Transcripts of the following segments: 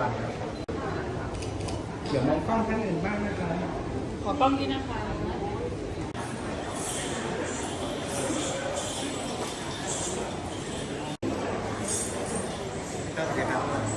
วันเดี๋ยวมองกล้องท่านอื่นบ้างนะคะขอกล้องนี้นะคะครับ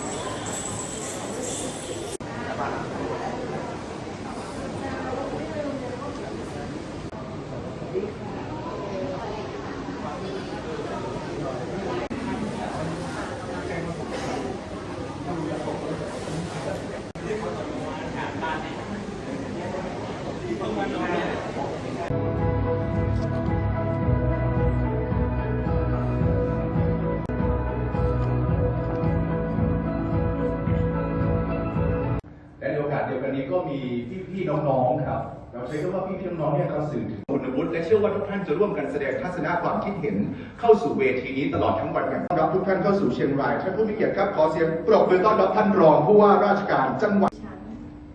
และในโอกาสเดียวกันนี้ก็มีพี่ๆน้องๆครับ เราใช้คำว่าพี่ๆน้องๆเนี่ยเขาสื่อถึงคุณวุฒิและเชื่อว่าทุกท่านจะร่วมกันแสดงทัศนะความคิดเห็นเข้าสู่เวทีนี้ตลอดทั้งวันกันต้อนรับทุกท่านเข้าสู่เชียงรายท่านผู้มีเกียรติครับขอเสียงปรบมือต้อนรับท่านรองผู้ว่าราชการจังหวัด ฉัน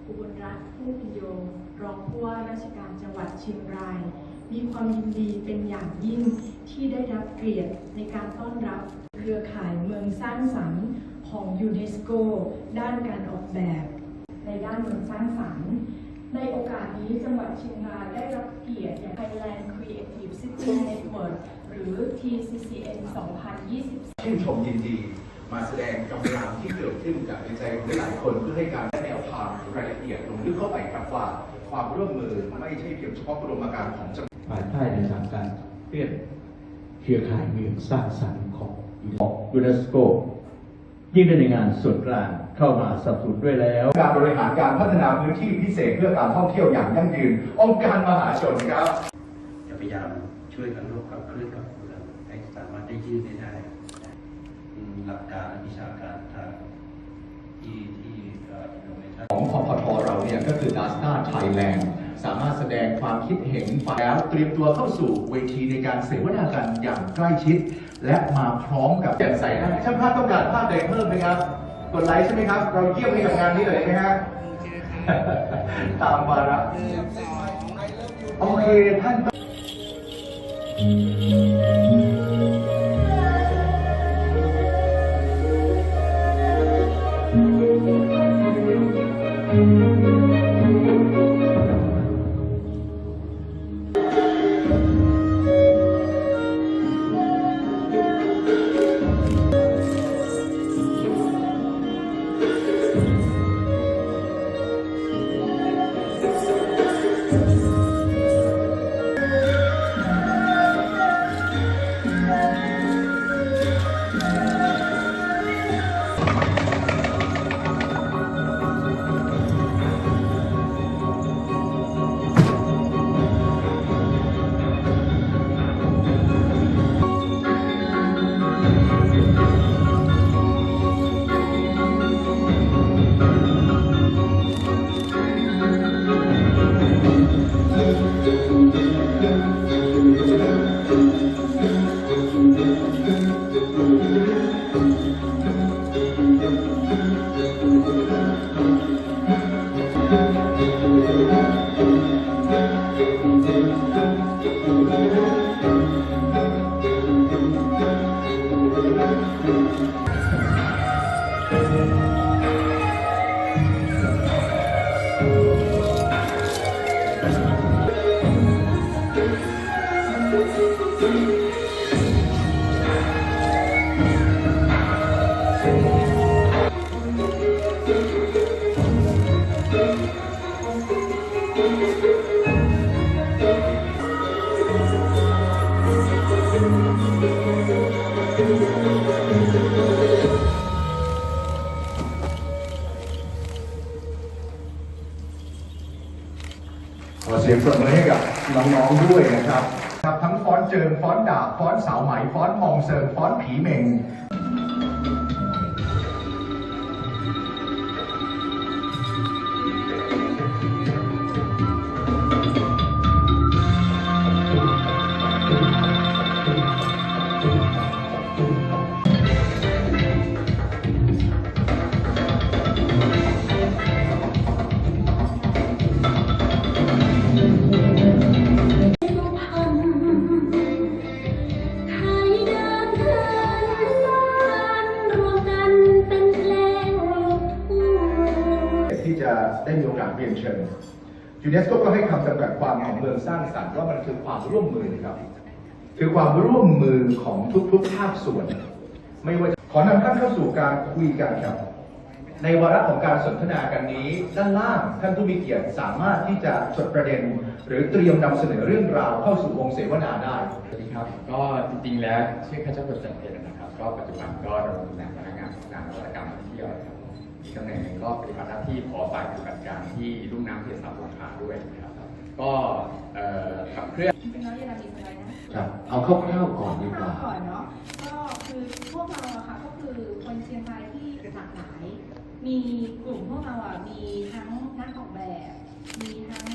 อุบลรัตน์ผู้พิโยรองผู้ว่าราชการจังหวัด เชียงราย มีความยินดีเป็นอย่างยิ่งที่ได้รับเกียรติในการต้อนรับเครือข่ายเมืองสร้างสรรค์ของยูเนสโกด้านการออกแบบ ในด้านเมืองสร้างสรรค์ ในโอกาสนี้จังหวัดเชียงรายได้รับเกียรติอย่าง Thailand Creative City Network หรือ TCCN 2020ชื่นชมยินดี มาแสดงกำลังที่เกิดขึ้นกับในใจของหลายๆคนเพื่อให้การและแนวทางรายละเอียดลงลึกเข้าไปครับว่าความร่วมมือไม่ใช่เพียงเฉพาะกรมการของจังหวัดภายใต้ในสามการเรียกเครือข่ายเมืองสร้างสรรค์ของยูเนสโกยิ่งได้ในงานส่วนกลางเข้ามาสนับสนุนด้วยแล้ว การบริหารการพัฒนาพื้นที่พิเศษเพื่อการท่องเที่ยวอย่างยั่งยืน องค์การมหาชนครับจะพยายามช่วยกันร่วมกับเคลื่อนกับเมืองให้สามารถได้ยืดได้ได้อื มหลักการและวิชาการทางที่ที่อ่อ innovation ของพพทเราเนี่ยก็คือ DASTA Thailand สามารถแสดงความคิดเห็นแล้วเตรียมตัวเข้าสู่เวทีในการเสวนากันอย่างใกล้ชิด และมาพร้อมกับแจ่มใสนะช่างภาพต้องการภาพใดเพิ่มไหมครับ กดไลค์ใช่ไหมครับ เราเยี่ยมให้กับงานนี้เลยไหมฮะตามวาระโอเคท่าน ขอเสียงปรบมือให้กับน้องๆด้วยนะครับ เจิงฟ้อนดาบฟ้อนสาวไหมฟ้อนมองเซิงฟ้อนผีเมง จะได้มีโอกาสเรียนเชิญยูเนสโกก็ให้คำจำกัดความของเมืองสร้างสรรค์ว่ามันคือความร่วมมือครับ คือความร่วมมือของทุกๆภาคส่วน ไม่ว่าจะขอนำท่านเข้าสู่การคุยกันครับ ในวาระของการสนทนากันนี้ ด้านล่างท่านผู้มีเกียรติสามารถที่จะจดประเด็น หรือเตรียมนำเสนอเรื่องราวเข้าสู่วงเสวนาได้สวัสดีครับ ก็จริงๆแล้วชื่อข้าเจ้าประเสริฐเพชรนะครับ ก็ปัจจุบันก็ดำรงตำแหน่งพนักงานการนวัตกรรมที่เที่ยวครับ อีกตำแหน่งหนึ่งก็ปฏิบัติหน้าที่ขอฝ่ายปฏิบัติการที่ลุ่มน้ำเทศาสงขลาด้วยนะครับ ก็ขับเคลื่อน เป็นน้อยเยลามีสไลด์นะ ครับ เอาคร่าวๆก่อนดีกว่า ก่อนเนาะ ก็คือพวกเราอะค่ะก็คือคนเชียงรายที่หลากหลาย มีกลุ่มพวกเราอะมีทั้งนักออกแบบ มีทั้ง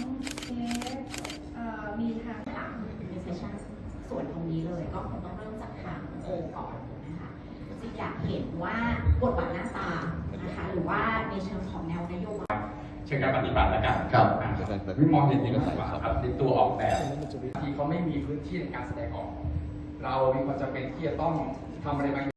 เชฟเอ่อมีทั้ง หลังในเซสชั่นส่วนตรงนี้เลยก็คงต้องเริ่มจากทางโอก่อนนะคะจะอยากเห็นว่าบทบาทหน้าตานะคะ หรือ ว่าในเชิงของแนวนโยบายเชิงการปฏิบัติแล้วกันครับไม่มองเห็นดีกว่าครับในตัวออกแบบที่เขาไม่มีพื้นที่ในการแสดงออก เรามีความจำเป็นที่จะต้องทำอะไรบางอย่าง